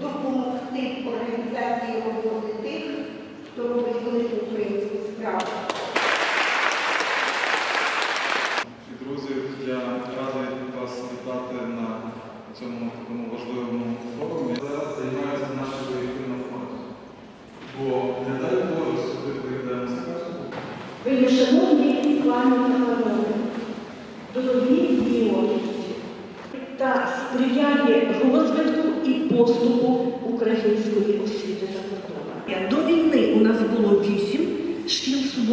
допомогти організації роботи тих, хто робить велику українську справу.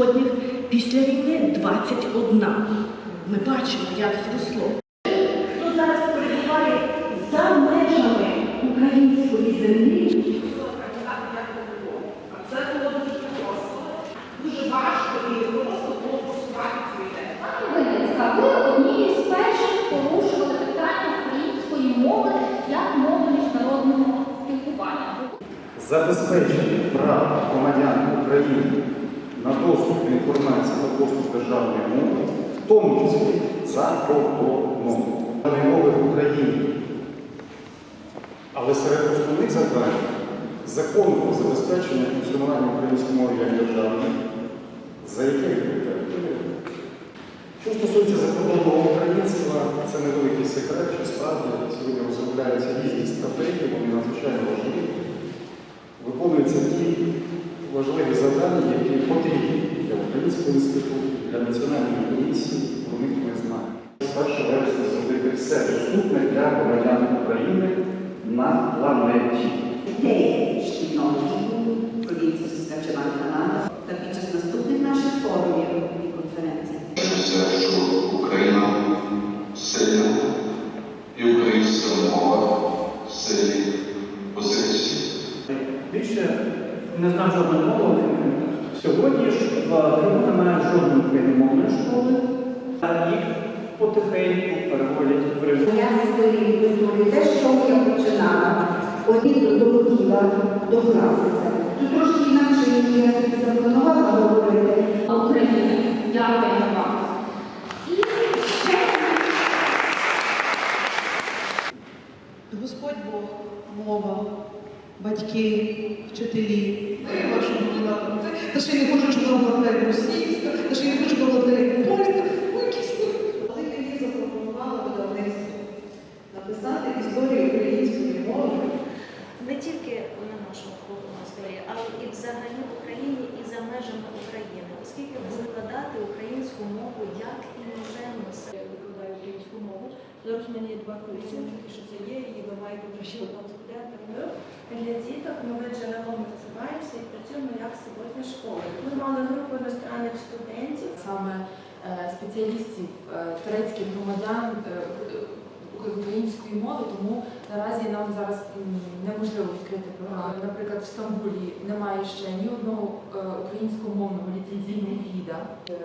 Шкіл після війни 21. Ми бачимо, як зросло. Хто зараз перебуває за межами української землі, це було дуже просто. Дуже важко і просто було просувати цю ідею. Винницька, ви однією з перших порушували питання української мови як мови міжнародного спілкування. Забезпечення прав громадян України на доступ до інформації та доступ державної мови, в тому числі за кордоном мови в Україні. Але серед основних завдань закону про забезпечення функціонування української мови як державної, за відповідає. Що стосується закордонного українства, це невеликий секрет, що справді сьогодні розробляються різні стратегії, вони надзвичайно важливі виконуються ті важливі завдання, які потрібні для Українського інституту, для національної комісії, про них ми знаємо. З 1 вересня зробити все доступне для громадян України на планеті. ідеї шкільного віку, провінції Saskatchewan, не знав жодної мови. Сьогодні ж в Криму немає жодної україномовної школи, а їх потихеньку переводять в режим. Я з історії культури, те, що я починала, одні долетіла до красиця. Тут трошки інакше, ніж я собі запланувала говорити. Україна, Дякую вам. І ще Господь Бог, мова, батьки, вчителі. Я вашу була. Та ще й не хочу, щоб вона була російська, та ще й не хочу, щоб вона була польська. Ну, якісь ну. Але мені запропонувало видавництво написати історію української мови не тільки на нашому кругу історії, але і взагалі в Україні і за межами України, оскільки викладати українську мову як іноземну Я викладаю українську мову. Зараз в мене є два курси, що це є, і ви маєте ще там студентами. Для діток нове джерело ми називаємося і працюємо як суботня школа. Ми мали групу іностранних студентів. саме е, спеціалістів е, турецьких громадян е, української мови, тому наразі нам зараз неможливо відкрити програму. Наприклад, в Стамбулі немає ще ні одного е, українськомовного ліцензійного гіда. Е,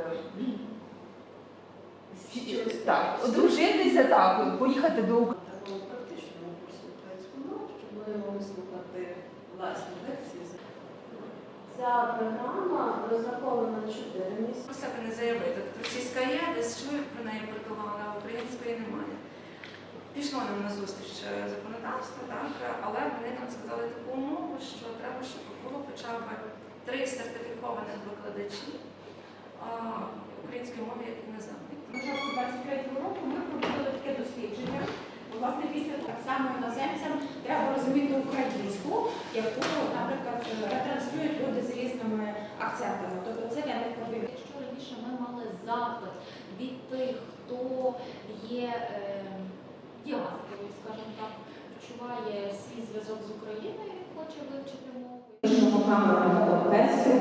Так, одружитися так, поїхати до України. такому практичному курсу української мови, щоб вони могли слухати власні лекції. Ця програма розрахована на 4 місяці. Про себе не заявити. Російська є, десь чую про неї притувала, а української немає. Пішло нам на зустріч е, законодавства, так, але вони нам сказали таку умову, що треба, щоб було хоча б три сертифікованих викладачі української мови як іноземної. початку 23-го року ми проводили таке дослідження. Власне, після того так само іноземцям треба розуміти українську, яку, наприклад, ретранслюють люди з різними акцентами. Тобто це для них проблема. Якщо раніше ми мали запит від тих, хто є діаспорою, скажімо так, відчуває свій зв'язок з Україною, він хоче вивчити мову. Камерного оркестру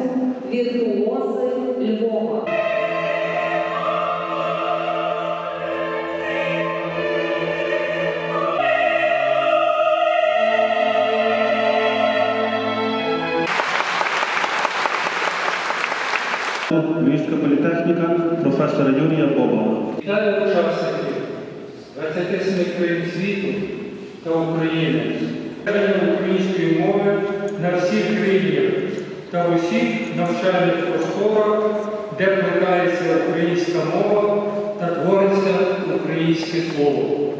віртуози Львова. Львівська політехніка професора Юрія Бобова. Вітаю учасників 27 країн світу та України, української мови на всіх рівнях та в усіх навчальних просторах, де плекається українська мова та твориться українське слово.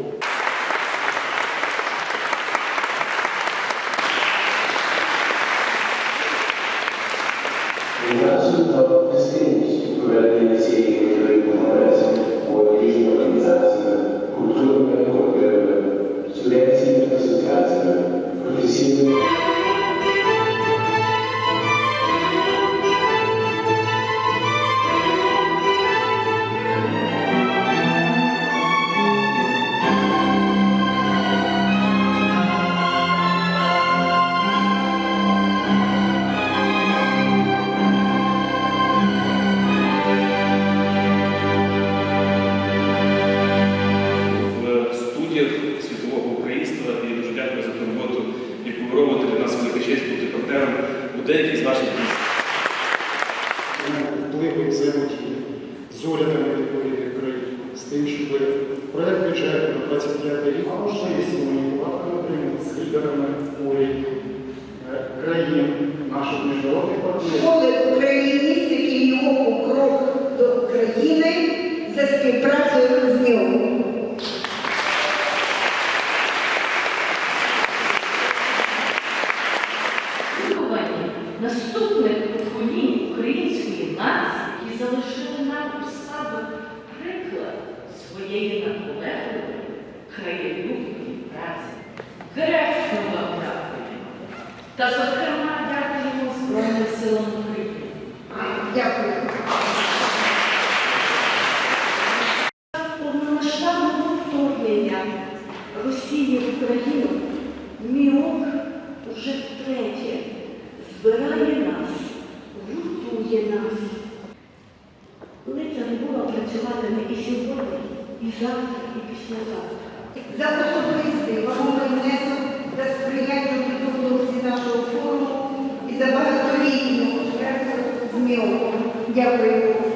Distinguished throughout the city of Madrid, Buenos Aires, organization Kultur, Gruppe, Selection, Klassifikation, Profession. з урядом відповідних країн, з тим, щоб проєкт бюджету на 25 рік а можливість комунікувати напряму з лідерами урядів е, країн наших міжнародних партнерів. Школи україністики його крок до України за співпрацю. Своєї наполегливої краєлюбної праці. Гречно вам дякуємо. Та, зокрема, дякуємо Збройним силам України. Дякую. Повномасштабного вторгнення Росії в Україну МІОК уже втретє збирає нас, гуртує нас. Лиця не була працювати не і сьогодні, і завтра, і післязавтра. За особистий вагомий внесок та сприяння підготовці нашого форуму і за багаторітню працю з МІО. Дякую.